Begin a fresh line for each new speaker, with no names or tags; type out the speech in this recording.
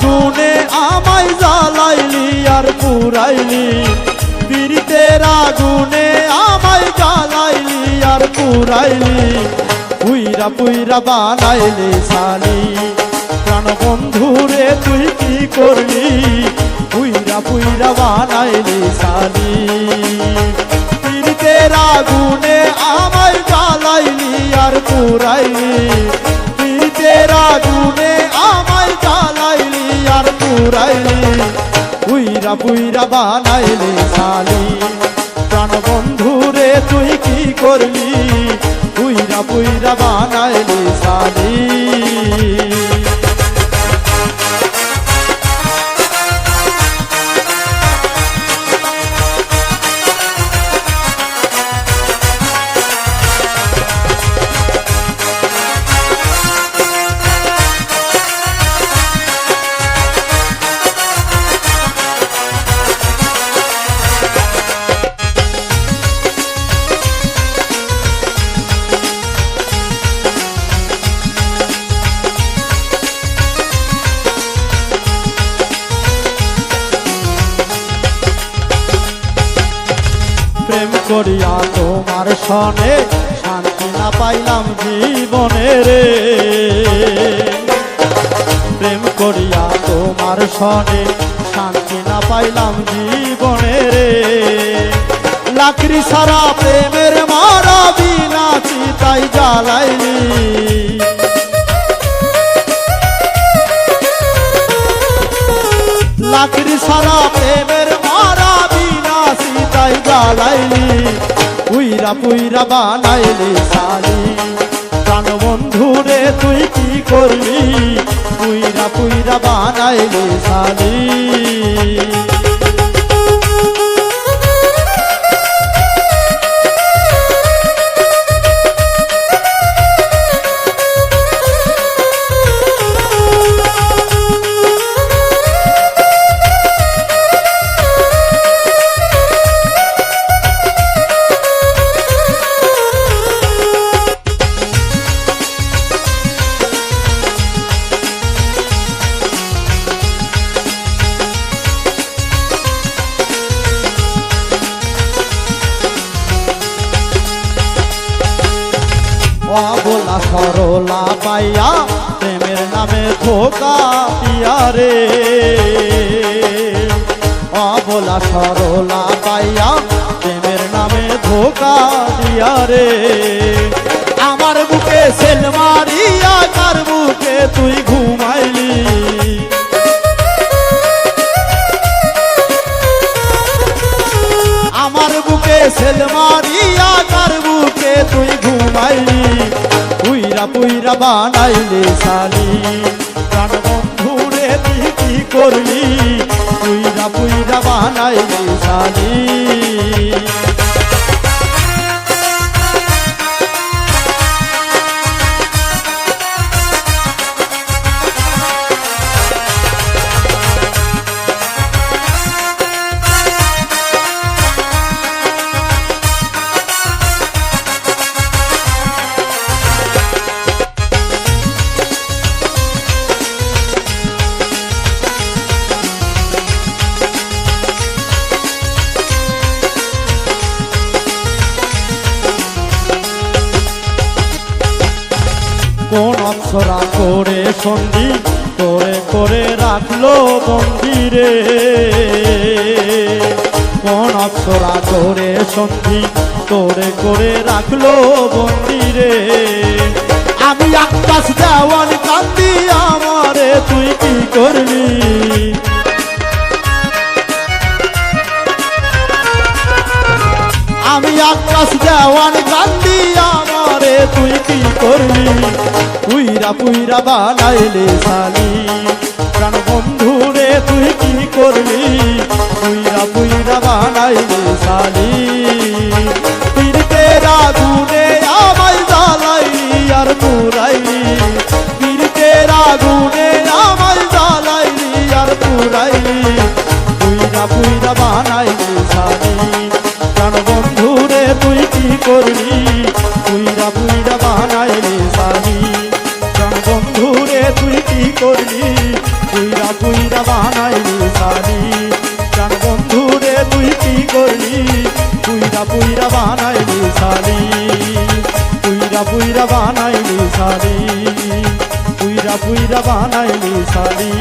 আগুনে আমাই জ্বালাইলি আর পুরাইলি। বীরিতের আগুনে আমায় জ্বালাইলি আর পুরাইলি। পুইরা পুইরা বানাইলি সালি। প্রাণ বন্ধুরে তুই কি করলি? পুইরা পুইরা বানাইলি সালি। বীরিতের আগুনে আমাই জ্বালাইলি আর পুরাইলি। পুইরা পুইরা বানাইলি সালি প্রাণ বন্ধুরে তুই কি করলি? পুইরা পুইরা বানাইলি সালি করিয়া তোমার সনে শান্তি না পাইলাম জীবনে রে। প্রেম করিয়া তোমার সনে শান্তি না পাইলাম জীবনে রে। লাকড়ি সারা প্রেমের মারা বিনা চিতাই জ্বালাইলি সীতাই উইরা পুইরা বানাইলি সালি প্রাণ বন্ধুরে তুই কি করলি উইরা পুইরা বানাইলি সালি সরলা পাইয়া প্রেমের নামে ধোকা পিয়া রে। অবলা সরলা পাইয়া প্রেমের নামে ধোকা দিয়া রে। আমার বুকে সেল মারিয়া, কার বুকে তুই ঘুমাইলি? আমার বুকে সেল মারিয়া পুইরা পুইরা বানাইলে সালি প্রাণ বন্ধু রে তুই কি করলি? পুইরা পুইরা বানাইলে সালি কোন অক্ষরা করে সন্ধি, করে করে রাখল মন্দিরে কোন অক্ষরা করে সন্ধি, করে করে রাখল মন্দিরে আমি আকাশ দেওয়ান কান্দি আমারে, তুই কি করলি আমি আকাশ দেওয়ান গান্ধী আমারে, তুই কি করলি পুইরা পুইরা বানাইলে সালি প্রাণ বন্ধু রে, তুই কি করলি? পুইরা পুইরা বানাইলে সালি পীরতের আগুনে আমায় জ্বালাইলি আর পুরাইলি। পীরতের বানাইলি করলি কুইরা কুইরা বানাইলি শাড়ি। প্রাণ বন্ধু রে, তুই কি করলি কুইরা কুইরা বানাইলি শাড়ি। কুইরা কুইরা বানাইলি শাড়ি। কুইরা কুইরা বানাইলি শালি